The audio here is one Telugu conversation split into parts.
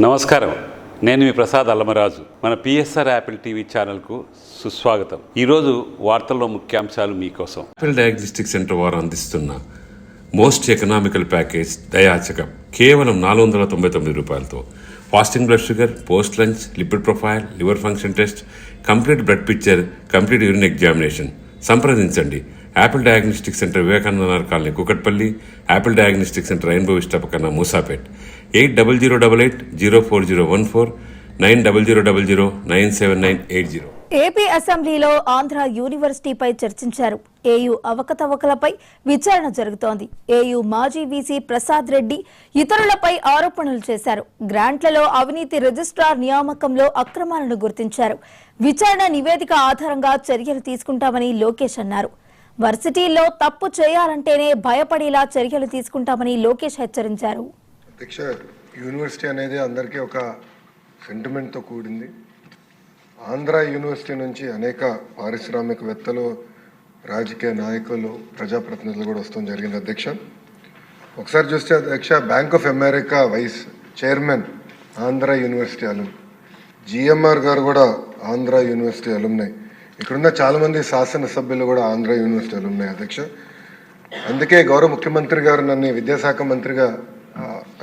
నమస్కారం. నేను మీ ప్రసాద్ అల్లమరాజు. మన పిఎస్ఆర్ యాపిల్ టీవీ ఛానల్కు సుస్వాగతం. ఈరోజు వార్తల్లో ముఖ్యాంశాలు మీకోసం. యాపిల్ డయాగ్నోస్టిక్ సెంటర్ వారు అందిస్తున్న మోస్ట్ ఎకనామికల్ ప్యాకేజ్ దయాచకం కేవలం నాలుగు వందల తొంభై తొమ్మిది రూపాయలతో. Fasting blood sugar post lunch lipid profile liver function test complete blood picture complete urine examination. సంప్రదించండి. Apple diagnostic centre Vivekananda Nagar colony Kukatpally Apple diagnostic centre Rainbow Vista పక్కన Moosapet. Eight double zero double eight zero four zero one four nine double zero double zero nine seven nine eight zero. AP అసెంబ్లీలో ఆంధ్ర యూనివర్సిటీపై చర్చించారు. ఏయూ అవకతవకలపై విచారణ జరుగుతోంది. ఏయూ మాజీ వీసీ ప్రసాద్ రెడ్డి ఇతరులపై ఆరోపణలు చేశారు. గ్రాంట్లలో అవినీతి రిజిస్ట్రార్ నియామకంలో అక్రమాలను గుర్తించారు. విచారణ నివేదిక ఆధారంగా చర్యలు తీసుకుంటామని లోకేష్ అన్నారు. వర్సిటీల్లో తప్పు చేయాలంటేనే భయపడేలా చర్యలు తీసుకుంటామని లోకేష్ హెచ్చరించారు. అధ్యక్ష యూనివర్సిటీ అనేది అందరికీ ఒక సెంటిమెంట్తో కూడింది. ఆంధ్ర యూనివర్సిటీ నుంచి అనేక పారిశ్రామికవేత్తలు రాజకీయ నాయకులు ప్రజాప్రతినిధులు కూడా వస్తాం జరిగింది అధ్యక్ష. ఒకసారి చూస్తే అధ్యక్ష Bank of America vice chairman Andhra university alum GMR garu కూడా ఆంధ్ర యూనివర్సిటీ అలుమ్నాయి ఇక్కడున్న చాలామంది శాసనసభ్యులు కూడా ఆంధ్ర యూనివర్సిటీ అలుమ్నాయి అధ్యక్ష. అందుకే గౌరవ ముఖ్యమంత్రి గారు నన్ను విద్యాశాఖ మంత్రిగా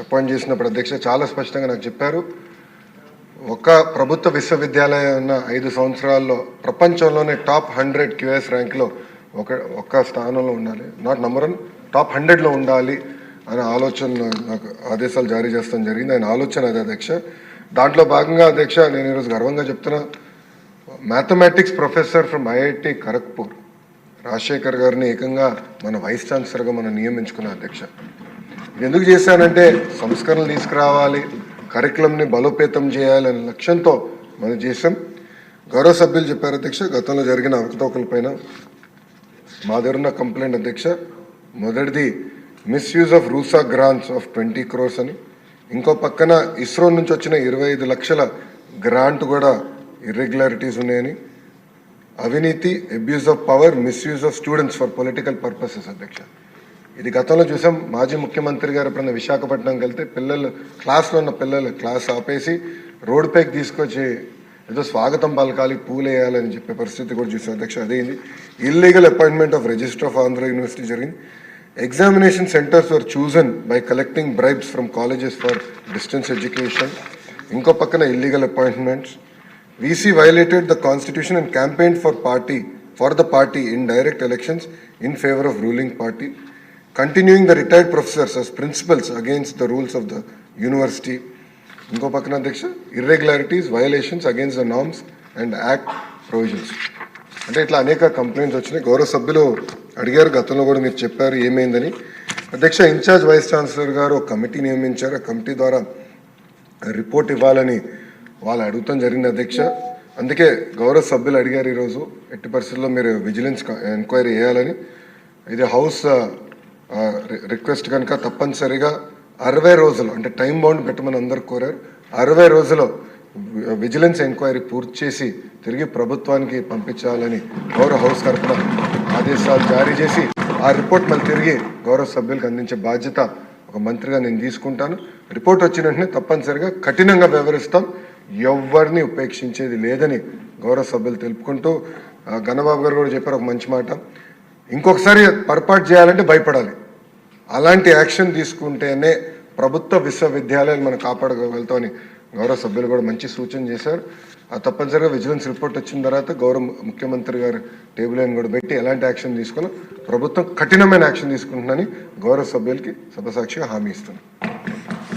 అపాయింట్ చేసినప్పుడు అధ్యక్ష చాలా స్పష్టంగా నాకు చెప్పారు. ఒక ప్రభుత్వ విశ్వవిద్యాలయం ఉన్న ఐదు సంవత్సరాల్లో ప్రపంచంలోనే టాప్ హండ్రెడ్ క్యూఎస్ ర్యాంక్లో ఒక ఒక్క స్థానంలో ఉండాలి. నాట్ నెంబర్ వన్ టాప్ హండ్రెడ్లో ఉండాలి అనే ఆలోచన నాకు ఆదేశాలు జారీ చేస్తాం జరిగింది. ఆయన ఆలోచన అదే అధ్యక్ష. దాంట్లో భాగంగా అధ్యక్ష నేను ఈరోజు గర్వంగా చెప్తున్నా. Mathematics professor from IIT Kharagpur Rajasekhar గారిని ఏకంగా మన వైస్ ఛాన్సలర్గా మనం నియమించుకున్న అధ్యక్ష. ఎందుకు చేశానంటే సంస్కరణలు తీసుకురావాలి కరికులంని బలోపేతం చేయాలనే లక్ష్యంతో మనం చేసాం గౌరవ సభ్యులు చెప్పారు అధ్యక్ష గతంలో జరిగిన అవకతవకలపైన మా దగ్గర ఉన్న కంప్లైంట్ అధ్యక్ష మొదటిది misuse of RUSA grants of twenty crores అని. ఇంకో పక్కన ఇస్రో నుంచి వచ్చిన ఇరవై ఐదు లక్షల గ్రాంట్ కూడా ఇర్రెగ్యులారిటీస్ ఉన్నాయని. అవినీతి abuse of power misuse of students for political purposes అధ్యక్ష. ఇది గతంలో చూసాం. మాజీ ముఖ్యమంత్రి గారు ఎప్పుడైనా విశాఖపట్నంకి వెళ్తే పిల్లలు క్లాస్లో ఉన్న పిల్లలు క్లాస్ ఆపేసి రోడ్ పైకి తీసుకొచ్చి ఏదో స్వాగతం పలకాలి పూలేయాలని చెప్పే పరిస్థితి కూడా చూసాం. అధ్యక్ష అదేంది illegal appointment of registrar of Andhra university జరిగింది. Examination centres were chosen by collecting bribes from colleges for distance education ఇంకో పక్కన illegal appointments VC violated the constitution and campaign for party for the party in direct elections in favour of ruling party continuing the retired professors as principals against the rules of the university ఇంకో పక్కన అధ్యక్ష irregularities violations against the norms and act provisions అంటే ఇట్లా అనేక కంప్లైంట్స్ వచ్చినాయి. గౌరవ సభ్యులు అడిగారు గతంలో కూడా మీరు చెప్పారు ఏమైందని. అధ్యక్ష ఇన్ఛార్జ్ వైస్ ఛాన్సలర్ గారు ఒక కమిటీ నియమించారు. ఆ కమిటీ ద్వారా రిపోర్ట్ ఇవ్వాలని వాళ్ళు అడుగుతాం జరిగింది అధ్యక్ష. అందుకే గౌరవ సభ్యులు అడిగారు ఈరోజు. ఎట్టి పరిస్థితుల్లో మీరు విజిలెన్స్ ఎంక్వైరీ చేయాలని. ఇది హౌస్ రిక్వెస్ట్ కనుక తప్పనిసరిగా అరవై రోజులు అంటే టైం బౌండ్ పెట్టమని అందరు కోరారు. అరవై రోజులు విజిలెన్స్ ఎంక్వైరీ పూర్తి చేసి తిరిగి ప్రభుత్వానికి పంపించాలని గౌరవ హౌస్ తరఫున ఆదేశాలు జారీ చేసి ఆ రిపోర్ట్ మళ్ళీ తిరిగి గౌరవ సభ్యులకు అందించే బాధ్యత ఒక మంత్రిగా నేను తీసుకుంటాను. రిపోర్ట్ వచ్చిన వెంటనే తప్పనిసరిగా కఠినంగా వ్యవహరిస్తాం ఎవరిని ఉపేక్షించేది లేదని గౌరవ సభ్యులు తెలుపుకుంటూ ఆ, గణబాబు గారు కూడా చెప్పారు ఒక మంచి మాట. ఇంకొకసారి పొరపాటు చేయాలంటే భయపడాలి. అలాంటి యాక్షన్ తీసుకుంటేనే ప్రభుత్వ విశ్వవిద్యాలయాలు మనం కాపాడగలుగుతామని గౌరవ సభ్యులు కూడా మంచి సూచన చేశారు. ఆ తప్పనిసరిగా విజిలెన్స్ రిపోర్ట్ వచ్చిన తర్వాత గౌరవ ముఖ్యమంత్రి గారు టేబుల్ అని కూడా పెట్టి ఎలాంటి యాక్షన్ తీసుకోవాలో ప్రభుత్వం కఠినమైన యాక్షన్ తీసుకుంటుందని గౌరవ సభ్యులకి సభసాక్షిగా హామీ ఇస్తున్నాను